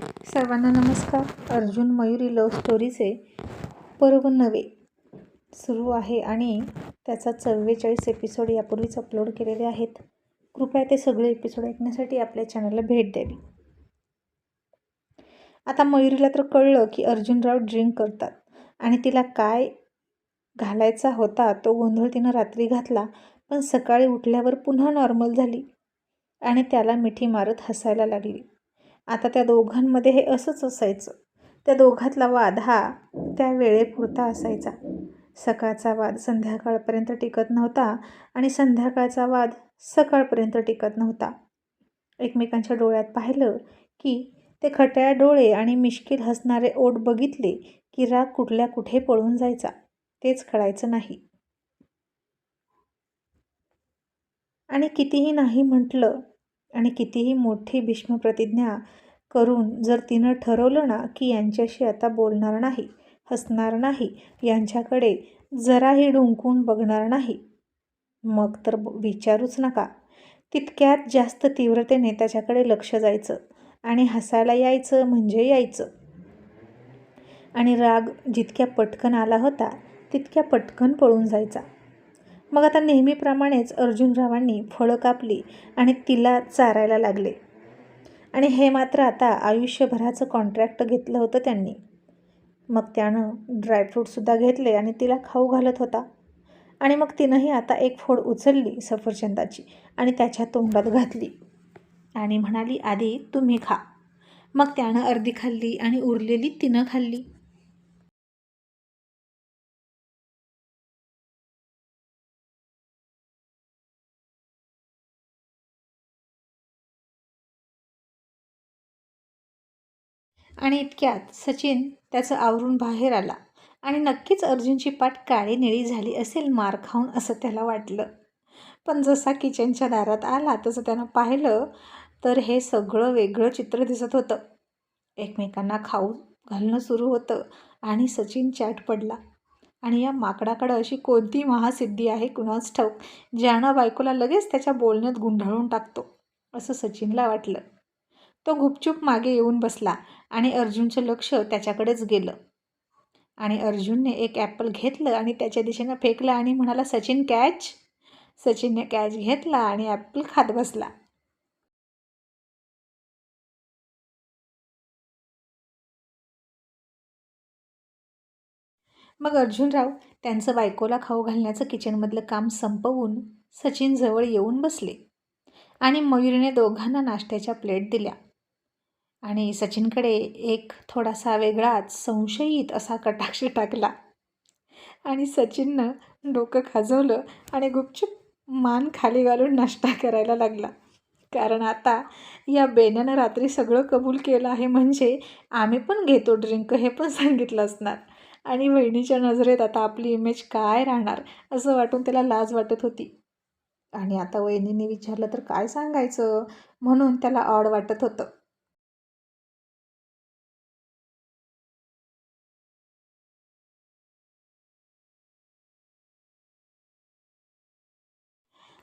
सर्वांना नमस्कार. अर्जुन मयुरी लव्ह स्टोरीचे पर्व नवे सुरू आहे आणि त्याचा चव्वेचाळीस एपिसोड यापूर्वीच अपलोड केलेले आहेत. कृपया ते सगळे एपिसोड ऐकण्यासाठी आपल्या चॅनलला भेट द्यावी. आता मयुरीला तर कळलं की अर्जुनराव ड्रिंक करतात आणि तिला काय घालायचा होता तो गोंधळ तिनं रात्री घातला पण सकाळी उठल्यावर पुन्हा नॉर्मल झाली आणि त्याला मिठी मारत हसायला लागली. आता त्या दोघांमध्ये हे असंच असायचं. त्या दोघातला वाद हा त्या वेळेपुरता असायचा. सकाळचा वाद संध्याकाळपर्यंत टिकत नव्हता आणि संध्याकाळचा वाद सकाळपर्यंत टिकत नव्हता. एकमेकांच्या डोळ्यात पाहिलं की ते खट्या डोळे आणि मिश्किल हसणारे ओठ बघितले की राग कुठल्या कुठे पळून जायचा. तेच कळायचं नाही. आणि कितीही नाही म्हटलं आणि कितीही मोठी भीष्म प्रतिज्ञा करून जर तिनं ठरवलं ना की यांच्याशी आता बोलणार नाही हसणार नाही यांच्याकडे जराही डुंकून बघणार नाही मग तर विचारूच नका. तितक्यात जास्त तीव्रतेने त्याच्याकडे लक्ष जायचं आणि हसायला यायचं म्हणजे यायचं. आणि राग जितक्या पटकन आला होता तितक्या पटकन पळून जायचा. मग आता नेहमीप्रमाणेच अर्जुनरावांनी फळं कापली आणि तिला चारायला लागले. आणि हे मात्र आता आयुष्यभराचं कॉन्ट्रॅक्ट घेतलं होतं त्यांनी. मग त्यानं ड्रायफ्रूटसुद्धा घेतले आणि तिला खाऊ घालत होता. आणि मग तिनंही आता एक फोड उचलली सफरचंदाची आणि त्याच्या तोंडात घातली. आणि म्हणाली आधी तुम्ही खा. मग त्यानं अर्धी खाल्ली आणि उरलेली तिनं खाल्ली. आणि इतक्यात सचिन त्याचं आवरून बाहेर आला आणि नक्कीच अर्जुनची पाठ काळी निळी झाली असेल मार खाऊन असं त्याला वाटलं. पण जसा किचनच्या दारात आला तसं त्यानं पाहिलं तर हे सगळं वेगळं चित्र दिसत होतं. एकमेकांना खाऊ घालणं सुरू होतं आणि सचिन चॅट पडला. आणि या माकडाकडं अशी कोणती महासिद्धी आहे कुणाच ठाऊक? ज्यानं बायकोला लगेच त्याच्या बोलण्यात गुंढाळून टाकतो असं सचिनला वाटलं. तो गुपचूप मागे येऊन बसला आणि अर्जुनचं लक्ष त्याच्याकडेच गेलं. आणि अर्जुनने एक ॲपल घेतलं आणि त्याच्या दिशेनं फेकलं आणि म्हणाला सचिन कॅच सचिनने कॅच घेतला आणि ॲपल खात बसला. मग अर्जुनराव त्यांचं बायकोला खाऊ घालण्याचं किचनमधलं काम संपवून सचिनजवळ येऊन बसले आणि मयुरीने दोघांना नाश्त्याच्या प्लेट दिल्या. आणि सचिनकडे एक थोडासा वेगळाच संशयित असा कटाक्ष टाकला. आणि सचिननं डोकं खाजवलं आणि गुपचूप मान खाली घालून नाश्ता करायला लागला. कारण आता या बेण्यानं रात्री सगळं कबूल केलं आहे म्हणजे आम्ही पण घेतो ड्रिंक हे पण सांगितलं असणार. आणि बहिणीच्या नजरेत आता आपली इमेज काय राहणार असं वाटून त्याला लाज वाटत होती. आणि आता वहिनीने विचारलं तर काय सांगायचं? म्हणून त्याला ऑड वाटत होतं.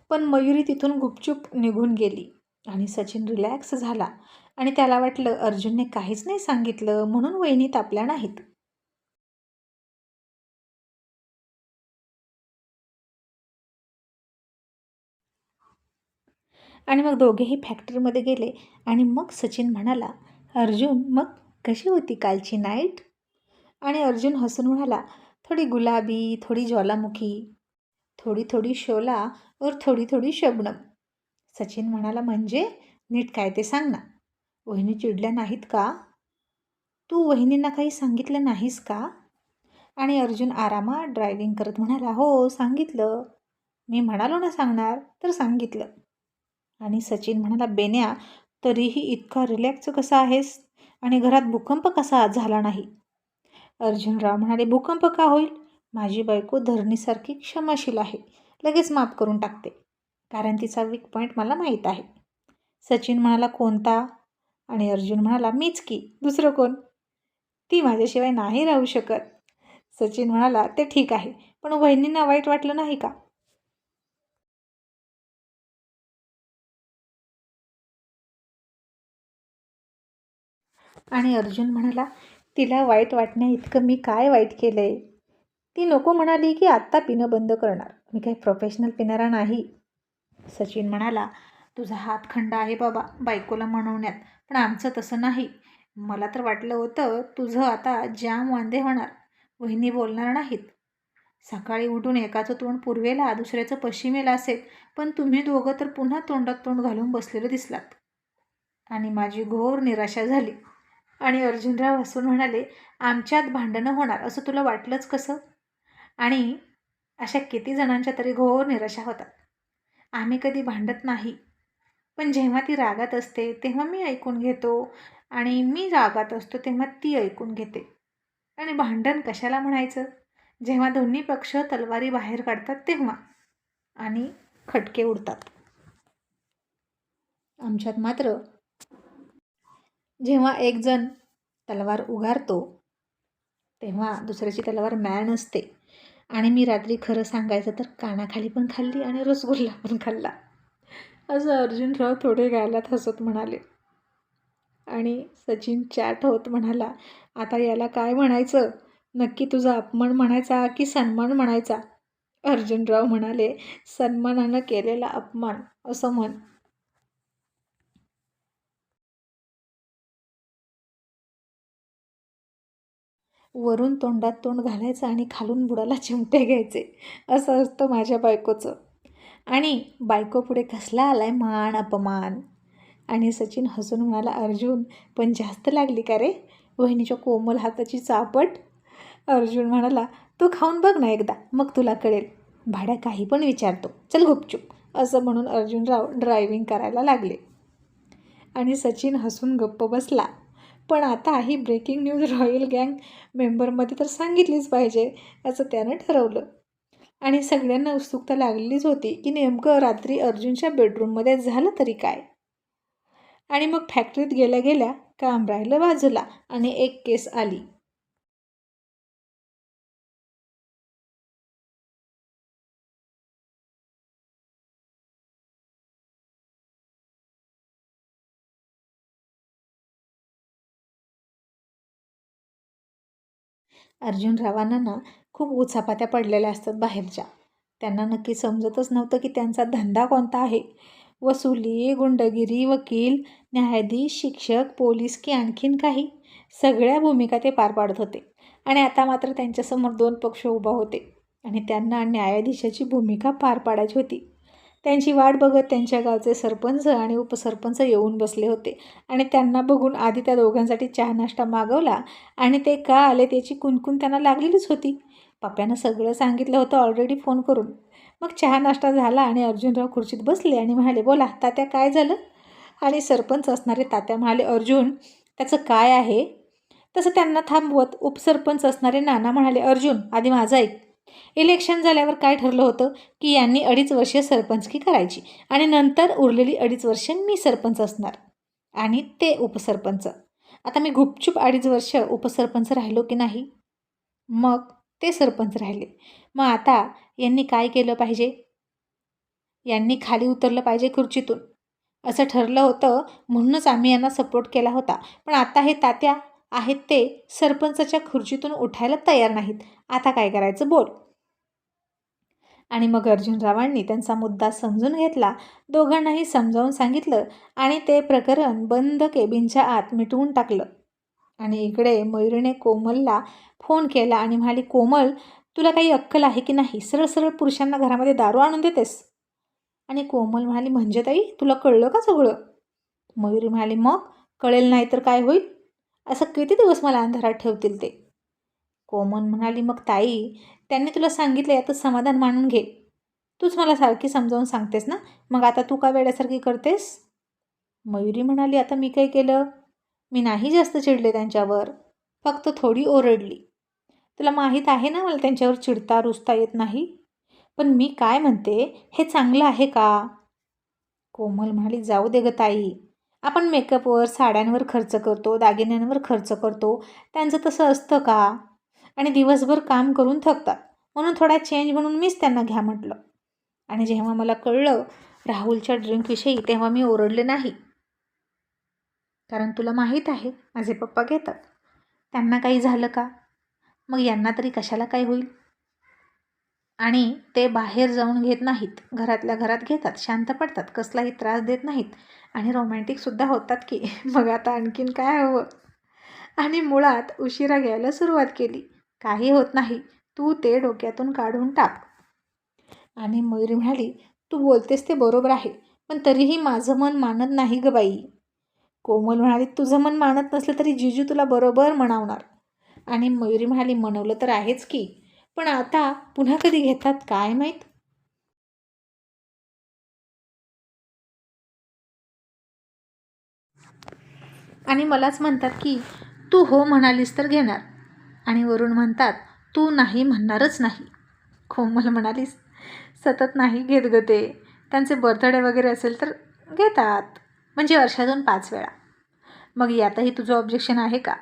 पण मयुरी तिथून गुपचूप निघून गेली. आणि सचिन रिलॅक्स झाला. आणि त्याला वाटलं अर्जुनने काहीच नाही सांगितलं म्हणून वहिनी तापल्या नाहीत. आणि मग दोघेही फॅक्टरीमध्ये गेले. आणि मग सचिन म्हणाला अर्जुन मग कशी होती कालची नाईट आणि अर्जुन हसून म्हणाला थोडी गुलाबी थोडी ज्वालामुखी. थोडी थोडी शोला और थोडी थोडी शबनम. सचिन म्हणाला म्हणजे? नीट काय ते सांग ना. वहिनी चिडल्या नाहीत का? तू वहिनींना काही सांगितलं नाहीस का? आणि अर्जुन आरामात ड्रायव्हिंग करत म्हणाला हो सांगितलं. मी म्हणालो ना सांगणार तर सांगितलं. आणि सचिन म्हणाला बेन्या तरीही इतका रिलॅक्स कसा आहेस? आणि घरात भूकंप कसा झाला नाही? अर्जुनराव म्हणाले भूकंप का होईल? माझी बायको धरणीसारखी क्षमाशील आहे. लगेच माफ करून टाकते. कारण तिचा वीक पॉईंट मला माहीत आहे. सचिन म्हणाला कोणता? आणि अर्जुन म्हणाला मीच की. दुसरं कोण? ती माझ्याशिवाय नाही राहू शकत. सचिन म्हणाला ते ठीक आहे. पण वहिनींना वाईट वाटलं नाही का? आणि अर्जुन म्हणाला तिला वाईट वाटण्या इतकं मी काय वाईट केलं आहे ती नको म्हणाली की आत्ता पिणं बंद करणार. मी काही प्रोफेशनल पिणारा नाही. सचिन म्हणाला तुझा हात खंड आहे बाबा बायकोला म्हणवण्यात पण आमचं तसं नाही. मला तर वाटलं होतं तुझं आता जाम वांदे होणार. वहिनी बोलणार नाहीत. सकाळी उठून एकाचं तोंड पूर्वेला दुसऱ्याचं पश्चिमेला असेल पण तुम्ही दोघं तर पुन्हा तोंडात तोंड घालून बसलेलं दिसलात. आणि माझी घोर निराशा झाली. आणि अर्जुनराव हसून म्हणाले आमच्यात भांडणं होणार असं तुला वाटलंच कसं? आणि अशा किती जणांच्या तरी घोर निराशा होतात. आम्ही कधी भांडत नाही. पण जेव्हा ती रागात असते तेव्हा मी ऐकून घेतो आणि मी रागात असतो तेव्हा ती ऐकून घेते. आणि भांडण कशाला म्हणायचं? जेव्हा दोन्ही पक्ष तलवारी बाहेर काढतात तेव्हा. आणि खटके उडतात. आमच्यात मात्र जेव्हा एकजण तलवार उगारतो तेव्हा दुसऱ्याची तलवार मॅन असते आणि मी रात्री खरं सांगायचं तर कानाखाली पण खाल्ली आणि रसगुल्ला पण खाल्ला. असं अर्जुनराव थोडे गायलात हसत म्हणाले. आणि सचिन चॅट होत म्हणाला आता याला काय म्हणायचं? नक्की तुझा अपमान म्हणायचा की सन्मान म्हणायचा? अर्जुनराव म्हणाले सन्मानानं केलेला अपमान असं म्हण. वरून तोंडात तोंड घालायचं आणि खालून बुडाला चिमटे घ्यायचे. असं असतं माझ्या बायकोचं. आणि बायको पुढे कसला आलाय मान अपमान. आणि सचिन हसून म्हणाला अर्जुन पण जास्त लागली का रे? वहिनीच्या कोमल हाताची चापट. अर्जुन म्हणाला तू खाऊन बघ ना एकदा मग तुला कळेल. भाड्या काही पण विचारतो. चल गुपचूप. असं म्हणून अर्जुनराव ड्रायव्हिंग करायला लागले. आणि सचिन हसून गप्प बसला. पण आता ही ब्रेकिंग न्यूज रॉयल गँग मेंबरमध्ये तर सांगितलीच पाहिजे असं त्यानं ठरवलं. आणि सगळ्यांना उत्सुकता लागलेलीच होती की नेमकं रात्री अर्जुनच्या बेडरूममध्ये झालं तरी काय. आणि मग फॅक्टरीत गेल्या गेल्या काम राहिलं बाजूला आणि एक केस आली. अर्जुनरावांना ना खूप उचापात्या पडलेल्या असतात बाहेरच्या. त्यांना नक्की समजतच नव्हतं की त्यांचा धंदा कोणता आहे. वसुली गुंडगिरी वकील न्यायाधीश शिक्षक पोलीस की आणखीन काही सगळ्या भूमिका ते पार पाडत होते. आणि आता मात्र त्यांच्यासमोर दोन पक्ष उभा होते आणि त्यांना न्यायाधीशाची भूमिका पार पाडायची होती. त्यांची वाट बघत त्यांच्या गावचे सरपंच आणि उपसरपंच येऊन बसले होते. आणि त्यांना बघून आधी त्या दोघांसाठी चहा नाश्ता मागवला आणि ते का आले त्याची कुणकुण त्यांना लागलेलीच होती. पप्प्यानं सगळं सांगितलं होतं ऑलरेडी फोन करून. मग चहा नाश्ता झाला आणि अर्जुनराव खुर्चीत बसले आणि म्हणाले बोला तात्या काय झालं? आणि सरपंच असणारे तात्या म्हणाले अर्जुन त्याचं काय आहे? तसं त्यांना थांबवत उपसरपंच असणारे नाना म्हणाले अर्जुन आधी माझं ऐक. इलेक्शन झाल्यावर काय ठरलं होतं? की यांनी अडीच वर्ष सरपंचकी करायची आणि नंतर उरलेली अडीच वर्ष मी सरपंच असणार आणि ते उपसरपंच. आता मी गुपचूप अडीच वर्ष उपसरपंच राहिलो की नाही? मग ते सरपंच राहिले. मग आता यांनी काय केलं पाहिजे? यांनी खाली उतरलं पाहिजे खुर्चीतून. असं ठरलं होतं म्हणूनच आम्ही यांना सपोर्ट केला होता. पण आता हे तात्या आहेत ते सरपंचाच्या खुर्चीतून उठायला तयार नाहीत. आता काय करायचं बोल. आणि मग अर्जुनरावांनी त्यांचा मुद्दा समजून घेतला. दोघांनाही समजावून सांगितलं आणि ते प्रकरण बंद केबिनच्या आत मिटवून टाकलं. आणि इकडे मयुरीने कोमलला फोन केला आणि म्हणाली कोमल तुला काही अक्कल आहे की नाही? सरळ सरळ पुरुषांना घरामध्ये दारू आणून देतेस. आणि कोमल म्हणाली म्हणजे ताई तुला कळलं का सगळं? मयुरी म्हणाली मग? कळेल नाही तर काय होईल? असं किती दिवस मला अंधारात ठेवतील ते? कोमल म्हणाली मग ताई त्यांनी तुला सांगितलं याचं समाधान मानून घे. तूच मला सारखी समजावून सांगतेस ना? मग आता तू का वेड्यासारखी करतेस? मयुरी म्हणाली आता मी काय केलं? मी नाही जास्त चिडले त्यांच्यावर. फक्त थोडी ओरडली. तुला माहीत आहे ना मला त्यांच्यावर चिडता रुसता येत नाही? पण मी काय म्हणते? हे चांगलं आहे का? कोमल म्हणाली जाऊ दे ग ताई. आपण मेकअपवर साड्यांवर खर्च करतो दागिन्यांवर खर्च करतो. त्यांचं तसं असतं का? आणि दिवसभर काम करून थकतात. म्हणून थोडा चेंज म्हणून मीच त्यांना घ्या म्हटलं. आणि जेव्हा मला कळलं राहुलच्या ड्रिंकविषयी तेव्हा मी ओरडले नाही. कारण तुला माहीत आहे माझे पप्पा घेतात. त्यांना काही झालं का? मग यांना तरी कशाला काय होईल? आणि ते बाहेर जाऊन घेत नाहीत. घरातल्या घरात घेतात. शांत पडतात. कसलाही त्रास देत नाहीत. आणि रोमॅन्टिकसुद्धा होतात की. मग आता आणखीन काय हवं? आणि मुळात उशिरा घ्यायला सुरुवात केली. काही होत नाही. तू ते डोक्यातून काढून टाक. आणि मयुरी म्हणाली तू बोलतेस ते बरोबर आहे पण तरीही माझं मन मानत नाही ग बाई. कोमल म्हणाली तुझं मन मानत नसलं तरी जिजू तुला बरोबर म्हणावणार आणि मयुरी म्हणाली म्हणवलं तर आहेच की पण आता पुन्हा कधी घेतात काय माहीत? आणि मलाच म्हणतात की तू हो म्हणालीस तर घेणार. आणि वरून म्हणतात तू नाही म्हणणारच नाही. कोमल म्हणालीस सतत नाही घेत ग ते. त्यांचे बर्थडे वगैरे असेल तर घेतात. म्हणजे वर्षातून पाच वेळा. मग यातही तुझं ऑब्जेक्शन आहे का?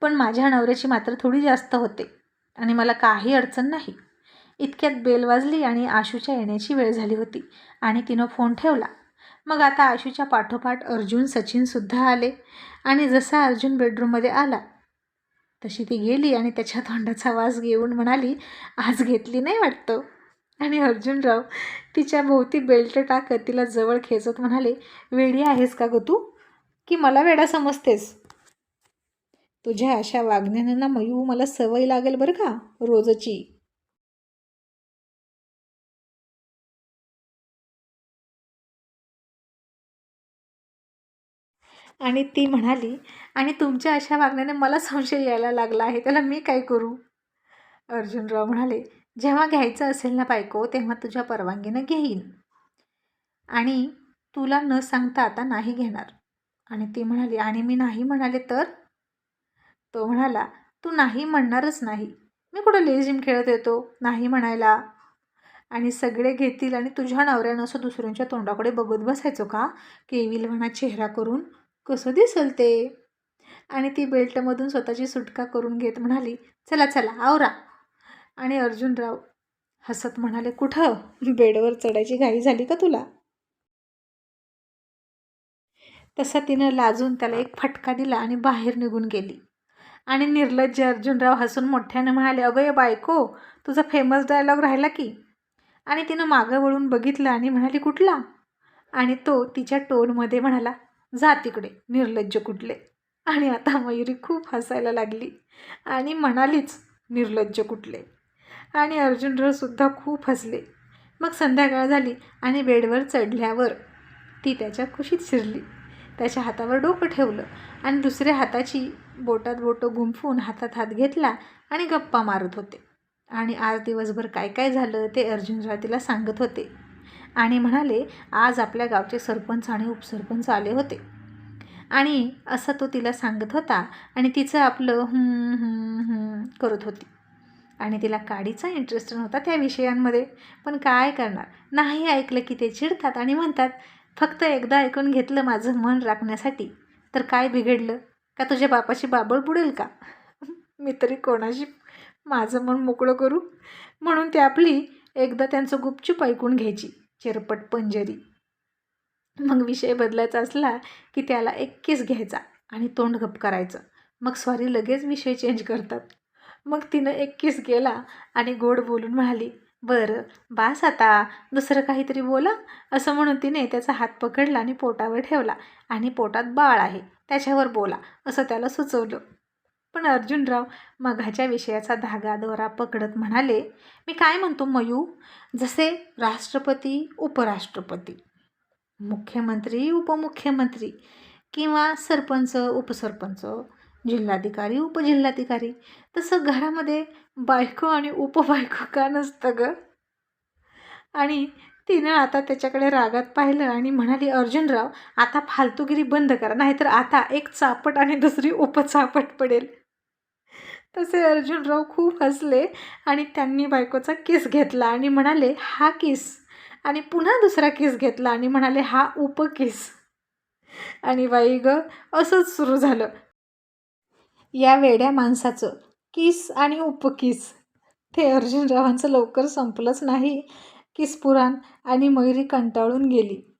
पण माझ्या नवऱ्याची मात्र थोडी जास्त होते आणि मला काही अडचण नाही. इतक्यात बेल वाजली आणि आशूच्या येण्याची वेळ झाली होती आणि तिनं फोन ठेवला. मग आता आशूच्या पाठोपाठ अर्जुन सचिनसुद्धा आले आणि जसा अर्जुन बेडरूममध्ये आला तशी ती गेली आणि त्याच्या तोंडाचा वास घेऊन म्हणाली आज घेतली नाही वाटतं. आणि अर्जुनराव तिच्या भोवती बेल्ट टाकत तिला जवळ खेचत म्हणाले वेडी आहेस का गं तू? की मला वेडा समजतेस? तुझ्या अशा वागण्यानं ना मयू मला सवय लागेल बरं का रोजची. आणि ती म्हणाली आणि तुमच्या अशा वागण्याने मला संशय यायला लागला आहे त्याला मी काय करू? अर्जुनराव म्हणाले जेव्हा घ्यायचं असेल ना बायको तेव्हा तुझ्या परवानगीनं घेईन. आणि तुला न सांगता आता नाही घेणार. आणि ती म्हणाली आणि मी नाही म्हणाले तर? तो म्हणाला तू नाही म्हणणारच नाही. मी कुठं लेझिम खेळत येतो? नाही म्हणायला. आणि सगळे घेतील आणि तुझ्या नवऱ्यानं असं दुसऱ्यांच्या तोंडाकडे बघत बसायचो का? केविलवाणा चेहरा करून कसं दिसल ते? आणि ती बेल्टमधून स्वतःची सुटका करून घेत म्हणाली चला चला आवरा. आणि अर्जुनराव हसत म्हणाले कुठं? बेडवर चढायची घाई झाली का तुला? तसा तिनं लाजून त्याला एक फटका दिला आणि बाहेर निघून गेली. आणि निर्लज्ज अर्जुनराव हसून मोठ्यानं म्हणाले अगं ये बायको तुझा फेमस डायलॉग राहिला की? आणि तिनं मागं वळून बघितलं आणि म्हणाली कुठला? आणि तो तिच्या टोनमध्ये म्हणाला जा तिकडे निर्लज्ज कुठले. आणि आता मयुरी खूप हसायला लागली आणि म्हणालीच निर्लज्ज कुठले. आणि अर्जुनरावसुद्धा खूप हसले. मग संध्याकाळ झाली आणि बेडवर चढल्यावर ती त्याच्या खुशीत शिरली. त्याच्या हातावर डोकं ठेवलं आणि दुसऱ्या हाताची बोटात बोटं गुंफून हातात हात घेतला आणि गप्पा मारत होते. आणि आज दिवसभर काय काय झालं ते अर्जुनराव तिला सांगत होते. आणि म्हणाले आज आपल्या गावचे सरपंच आणि उपसरपंच आले होते. आणि असं तो तिला सांगत होता आणि तिचं आपलं करत होती. आणि तिला काडीचा इंटरेस्ट नव्हता त्या विषयांमध्ये. पण काय करणार? नाही ऐकलं की ते चिडतात आणि म्हणतात फक्त एकदा ऐकून घेतलं माझं मन राखण्यासाठी. तर काय बिघडलं? का तुझ्या बापाची बाबळ बुडेल का? मी तरी कोणाशी माझं मन मोकळं करू? म्हणून ती आपली एकदा त्यांचं गुपचूप ऐकून घ्यायची. चिरपट पंजरी. मग विषय बदलायचा असला की त्याला एक किस घ्यायचा आणि तोंड गप करायचं. मग स्वारी लगेच विषय चेंज करतात. मग तिनं एक किस गेला आणि गोड बोलून म्हणाली बरं बास आता दुसरं काहीतरी बोला. असं म्हणून तिने त्याचा हात पकडला आणि पोटावर ठेवला. आणि पोटात बाळ आहे त्याच्यावर बोला असं त्याला सुचवलं. पण अर्जुनराव मघाच्या विषयाचा धागा दोरा पकडत म्हणाले मी काय म्हणतो मयू? जसे राष्ट्रपती उपराष्ट्रपती मुख्यमंत्री उपमुख्यमंत्री किंवा सरपंच उपसरपंच जिल्हाधिकारी उपजिल्हाधिकारी तसं घरामध्ये बायको आणि उपबायको का नसतं गं? आणि तिनं आता त्याच्याकडे रागात पाहिलं आणि म्हणाली अर्जुनराव आता फालतूगिरी बंद करा नाहीतर आता एक चापट आणि दुसरी उपचापट पडेल. तसे अर्जुनराव खूप हसले आणि त्यांनी बायकोचा किस घेतला आणि म्हणाले हा किस आणि पुन्हा दुसरा किस घेतला आणि म्हणाले हा उपकिस आणि बाई ग असंच सुरू झालं. या वेड्या माणसाचं किस आणि उपकिस ते अर्जुनरावांचं लवकर संपलंच नाही. किस पुराण आणि मयुरी कंटाळून गेली.